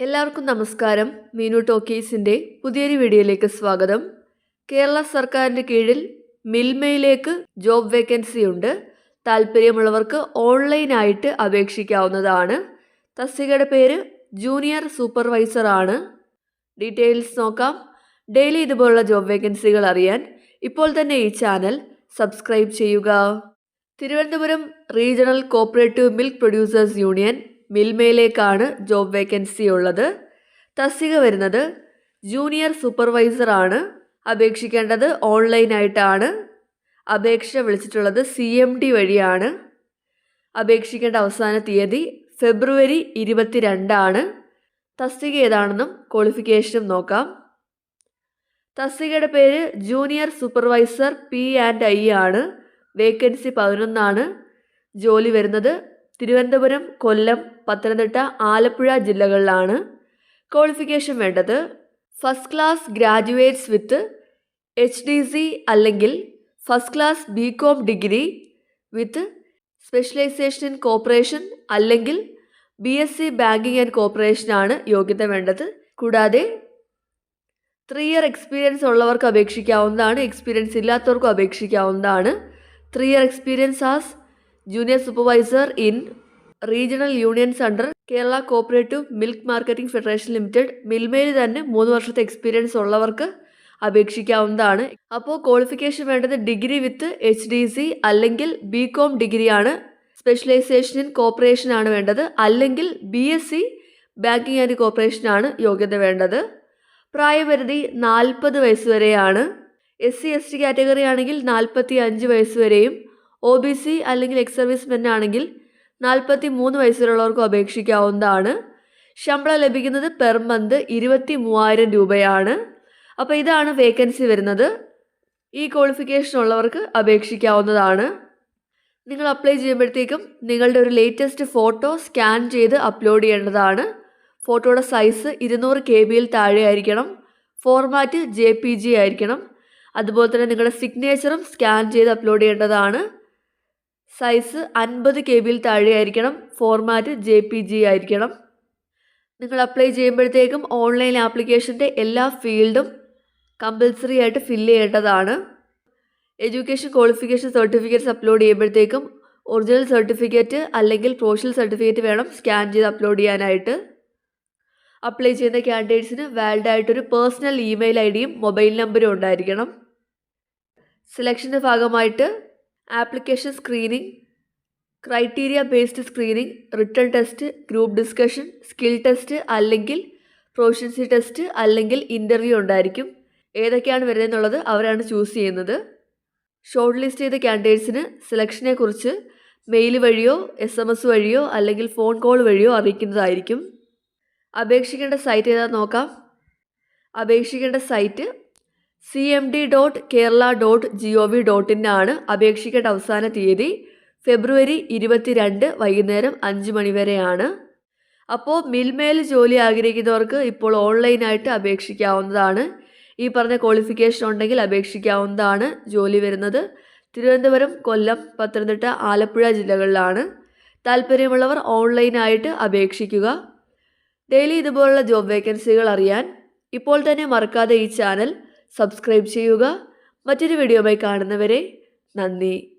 എല്ലാവർക്കും നമസ്കാരം. മീനു ടോക്കീസിന്റെ പുതിയൊരു വീഡിയോയിലേക്ക് സ്വാഗതം. കേരള സർക്കാരിന്റെ കീഴിൽ മിൽമയിലേക്ക് ജോബ് വേക്കൻസി ഉണ്ട്. താല്പര്യമുള്ളവർക്ക് ഓൺലൈനായിട്ട് അപേക്ഷിക്കാവുന്നതാണ്. തസ്തികയുടെ പേര് ജൂനിയർ സൂപ്പർവൈസർ ആണ്. ഡീറ്റെയിൽസ് നോക്കാം. ഡെയിലി ഇതുപോലുള്ള ജോബ് വേക്കൻസികൾ അറിയാൻ ഇപ്പോൾ തന്നെ ഈ ചാനൽ സബ്സ്ക്രൈബ് ചെയ്യുക. Thiruvananthapuram regional cooperative milk producers union മിൽമയിലേക്കാണ് job vacancy ഉള്ളത്. തസ്തിക വരുന്നത് ജൂനിയർ സൂപ്പർവൈസർ ആണ് അപേക്ഷിക്കേണ്ടത് ഓൺലൈനായിട്ടാണ്. അപേക്ഷ വിളിച്ചിട്ടുള്ളത് സി എം ഡി വഴിയാണ്. അപേക്ഷിക്കേണ്ട അവസാന തീയതി ഫെബ്രുവരി ഇരുപത്തിരണ്ടാണ്. തസ്തിക ഏതാണെന്നും ക്വാളിഫിക്കേഷനും നോക്കാം. തസ്തികയുടെ പേര് junior supervisor P and I ആണ്. വേക്കൻസി പതിനൊന്നാണ്. ജോലി വരുന്നത് തിരുവനന്തപുരം കൊല്ലം പത്തനംതിട്ട ആലപ്പുഴ ജില്ലകളിലാണ് ക്വാളിഫിക്കേഷൻ വേണ്ടത്. First class graduates with H D C അല്ലെങ്കിൽ first class B com degree with specialisation in cooperation അല്ലെങ്കിൽ B S C banking and കോപ്പറേഷനാണ് യോഗ്യത വേണ്ടത്. കൂടാതെ ത്രീ ഇയർ എക്സ്പീരിയൻസ് ഉള്ളവർക്ക് അപേക്ഷിക്കാവുന്നതാണ് എക്സ്പീരിയൻസ് ഇല്ലാത്തവർക്കും അപേക്ഷിക്കാവുന്നതാണ്. Three year experience as junior supervisor in regional unions under Kerala cooperative milk marketing federation limited മിൽമയിൽ തന്നെ മൂന്ന് വർഷത്തെ എക്സ്പീരിയൻസ് ഉള്ളവർക്ക് അപേക്ഷിക്കാവുന്നതാണ്. അപ്പോൾ ക്വാളിഫിക്കേഷൻ വേണ്ടത് degree with H D C അല്ലെങ്കിൽ ബി കോം ഡിഗ്രിയാണ് സ്പെഷ്യലൈസേഷൻ ഇൻ കോപ്പറേഷൻ ആണ് വേണ്ടത്. അല്ലെങ്കിൽ B S C banking and cooperation ആണ് യോഗ്യത വേണ്ടത്. പ്രായപരിധി നാൽപ്പത് വയസ്സ് വരെയാണ്. S C S T category ആണെങ്കിൽ നാൽപ്പത്തി അഞ്ച് വയസ്സ് വരെയും ഒ ബി സി അല്ലെങ്കിൽ എക്സ് സർവീസ് മെൻ ആണെങ്കിൽ നാൽപ്പത്തി മൂന്ന് വയസ്സിലുള്ളവർക്ക് അപേക്ഷിക്കാവുന്നതാണ്. ശമ്പളം ലഭിക്കുന്നത് പെർ മന്ത് ഇരുപത്തി മൂവായിരം രൂപയാണ്. അപ്പോൾ ഇതാണ് വേക്കൻസി വരുന്നത്. ഈ ക്വാളിഫിക്കേഷൻ ഉള്ളവർക്ക് അപേക്ഷിക്കാവുന്നതാണ്. നിങ്ങൾ അപ്ലൈ ചെയ്യുമ്പോഴത്തേക്കും നിങ്ങളുടെ ഒരു ലേറ്റസ്റ്റ് ഫോട്ടോ സ്കാൻ ചെയ്ത് അപ്ലോഡ് ചെയ്യേണ്ടതാണ്. ഫോട്ടോയുടെ സൈസ് ഇരുന്നൂറ് കെ ബിയിൽ താഴെ ആയിരിക്കണം. ഫോർമാറ്റ് ജെ പി ജി ആയിരിക്കണം. അതുപോലെ തന്നെ നിങ്ങളുടെ സിഗ്നേച്ചറും സ്കാൻ ചെയ്ത് അപ്ലോഡ് ചെയ്യേണ്ടതാണ്. സൈസ് അൻപത് കെ ബിയിൽ താഴെ ആയിരിക്കണം. ഫോർമാറ്റ് ജെ പി ജി ആയിരിക്കണം. നിങ്ങൾ അപ്ലൈ ചെയ്യുമ്പോഴത്തേക്കും ഓൺലൈൻ ആപ്ലിക്കേഷന്റെ എല്ലാ ഫീൽഡും കമ്പൽസറി ആയിട്ട് ഫില്ല് ചെയ്യേണ്ടതാണ്. എഡ്യൂക്കേഷൻ ക്വാളിഫിക്കേഷൻ സർട്ടിഫിക്കറ്റ്സ് അപ്ലോഡ് ചെയ്യുമ്പോഴത്തേക്കും ഒറിജിനൽ സർട്ടിഫിക്കറ്റ് അല്ലെങ്കിൽ പ്രൊഫഷണൽ സർട്ടിഫിക്കറ്റ് വേണം സ്കാൻ ചെയ്ത് അപ്ലോഡ് ചെയ്യാനായിട്ട്. അപ്ലൈ ചെയ്യുന്ന ക്യാൻഡിഡേറ്റ്സിന് വാലിഡ് ആയിട്ടൊരു പേഴ്സണൽ ഇമെയിൽ ഐ ഡിയും മൊബൈൽ നമ്പറും ഉണ്ടായിരിക്കണം. സെലക്ഷന്റെ ഭാഗമായിട്ട് application screening criteria based screening written test group discussion skill test അല്ലെങ്കിൽ പ്രൊഫഷൻസി ടെസ്റ്റ് അല്ലെങ്കിൽ ഇന്റർവ്യൂ ഉണ്ടായിരിക്കും. ഏതൊക്കെയാണ് വരുന്നതെന്നുള്ളത് അവരാണ് ചൂസ് ചെയ്യുന്നത്. ഷോർട്ട് ലിസ്റ്റ് ചെയ്ത ക്യാൻഡിഡേറ്റ്സിന് സെലക്ഷനെക്കുറിച്ച് മെയിൽ വഴിയോ എസ് എം എസ് വഴിയോ അല്ലെങ്കിൽ ഫോൺ കോൾ വഴിയോ അറിയിക്കുന്നതായിരിക്കും. അപേക്ഷിക്കേണ്ട സൈറ്റ് ഏതാ നോക്കാം. അപേക്ഷിക്കേണ്ട site C M D dot Kerala dot G O V dot in ആണ് അപേക്ഷിക്കേണ്ട അവസാന തീയതി. ഫെബ്രുവരി ഇരുപത്തിരണ്ട് വൈകുന്നേരം അഞ്ച് മണിവരെയാണ് അപ്പോൾ മിൽമേൽ ജോലി ആഗ്രഹിക്കുന്നവർക്ക് ഇപ്പോൾ ഓൺലൈനായിട്ട് അപേക്ഷിക്കാവുന്നതാണ്. ഈ പറഞ്ഞ ക്വാളിഫിക്കേഷൻ ഉണ്ടെങ്കിൽ അപേക്ഷിക്കാവുന്നതാണ് ജോലി വരുന്നത്. തിരുവനന്തപുരം കൊല്ലം പത്തനംതിട്ട ആലപ്പുഴ ജില്ലകളിലാണ്. താല്പര്യമുള്ളവർ ഓൺലൈനായിട്ട് അപേക്ഷിക്കുക. ഡെയിലി ഇതുപോലുള്ള ജോബ് വേക്കൻസികൾ അറിയാൻ. ഇപ്പോൾ തന്നെ മറക്കാതെ ഈ ചാനൽ സബ്സ്ക്രൈബ് ചെയ്യുക. മറ്റൊരു വീഡിയോയുമായി കാണുന്നവരെ നന്ദി.